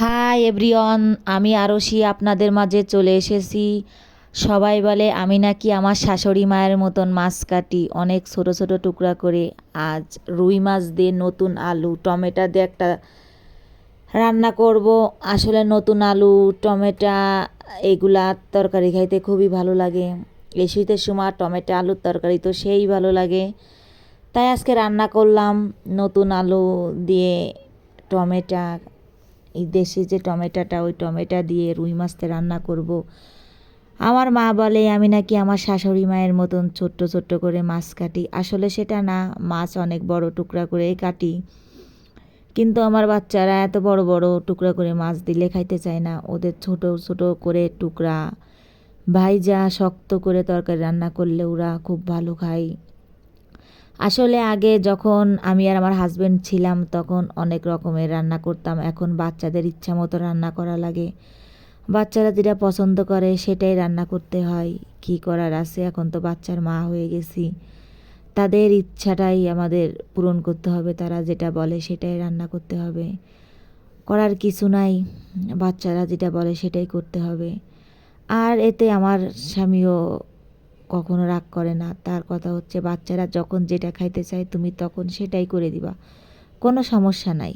Hi everyone, আমি আরশি, আপনাদের মাঝে চলে এসেছি। সবাই বলে, আমি নাকি আমার শাশুড়ি মায়ের মতন মাছ কাটি, অনেক ছোট ছোট টুকরা করে। আজ রুই মাছ দিয়ে নতুন আলু, টমেটো দিয়ে একটা রান্না করব। আসলে নতুন আলু, টমেটো, এগুলা তরকারি খাইতে খুবই ভালো লাগে। এই শীতের সময় টমেটো, আলুর তরকারি তো সেই ভালো লাগে। তাই আজকে রান্না করলাম নতুন আলু দিয়ে টমেটো এই দেশি যে টমেটোটা, ওই টমেটো দিয়ে রুই মাছতে রান্না করব। আমার মা বলে, আমি নাকি আমার শাশুড়ি মায়ের মতন ছোট্ট ছোট্ট করে মাছ কাটি। আসলে সেটা না, মাছ অনেক বড় টুকরা করে কাটি। কিন্তু আমার বাচ্চারা এত বড় বড় টুকরা করে মাছ দিলে খাইতে চায় না। ওদের ছোট ছোট করে টুকরা, ভাইজা, শক্ত করে তরকারি রান্না করলে ওরা খুব ভালো খায়। আসলে আগে যখন আমি আর আমার হাজব্যান্ড ছিলাম, তখন অনেক রকমের রান্না করতাম। এখন বাচ্চাদের ইচ্ছা মতো রান্না করা লাগে। বাচ্চারা যেটা পছন্দ করে সেটাই রান্না করতে হয়। কি করার আছে? এখন তো বাচ্চার মা হয়ে গেছি। তাদের ইচ্ছাটাই আমাদের পূরণ করতে হবে। তারা যেটা বলে সেটাই রান্না করতে হবে। করার কিছু নাই। বাচ্চারা যেটা বলে সেটাই করতে হবে। আর এতে আমার স্বামীও কখনো রাগ করে না। তার কথা হচ্ছে, বাচ্চারা যখন যেটা খাইতে চায় তুমি তখন সেটাই করে দিবা। কোনো সমস্যা নাই।